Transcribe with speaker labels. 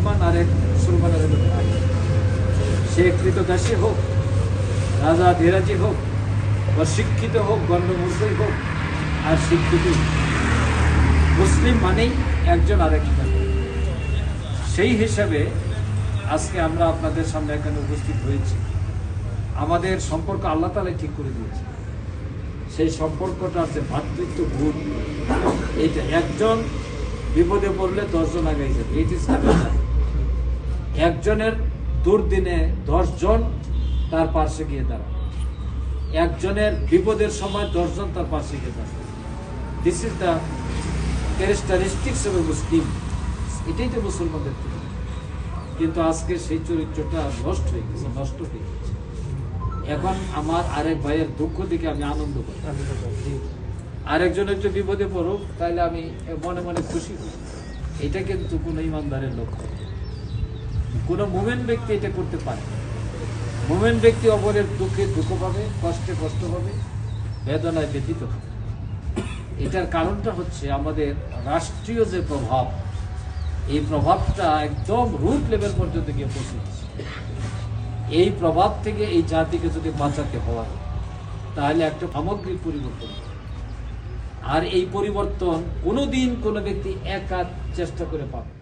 Speaker 1: মুসলমান আর এক মুসলমানের ভাই আচ্ছা, সে কৃতদাসী হোক, রাজা ধীরাজি হোক অশিক্ষিত হোক গণ্ডমূর্খই হোক, আর শিক্ষিত মুসলিম মানেই একজন আরেক সেই হিসাবে আজকে আমরা আপনাদের সামনে এখানে উপস্থিত হয়েছি। আমাদের সম্পর্ক আল্লাহ তালাই ঠিক করে দিয়েছে সেই সম্পর্কটার যে ভাতৃত্ব গুণ এইটা একজন বিপদে পড়লে দশজন আগে যাবে। ইট একজনের দুর্দিনে দশজন, তার পাশে গিয়ে দাঁড়ায়। একজনের বিপদের সময় দশজন, তার পাশে গিয়ে দাঁড়ায়। This is the characteristics of Muslim এটাই তো মুসলমানদের কিন্তু আজকে সেই চরিত্রটা নষ্ট হয়ে গেছে, নষ্ট হয়ে গেছে। এখন আমার আরেক ভাইয়ের দুঃখ দেখে আমি আনন্দ করি। আরেকজনের যদি বিপদে পড়ুক তাহলে আমি মনে মনে খুশি হই। এটা কিন্তু কোনো ইমানদারের লক্ষ্য। কোনো মোমেন্ট ব্যক্তি এটা করতে পারে মোমেন্ট ব্যক্তি অপরের দুঃখে দুঃখ পাবে, কষ্টে কষ্ট পাবে, বেদনায় ব্যথিত হবে এটার কারণটা হচ্ছে আমাদের রাষ্ট্রীয় যে প্রভাব, এই প্রভাবটা একদম রুট লেভেল পর্যন্ত গিয়ে পৌঁছে এই প্রভাব থেকে এই জাতিকে যদি বাঁচাতে হয়, তাহলে একটা সামগ্রিক পরিবর্তন। আর এই পরিবর্তন কোনোদিন কোনো ব্যক্তি একা চেষ্টা করে পাবে।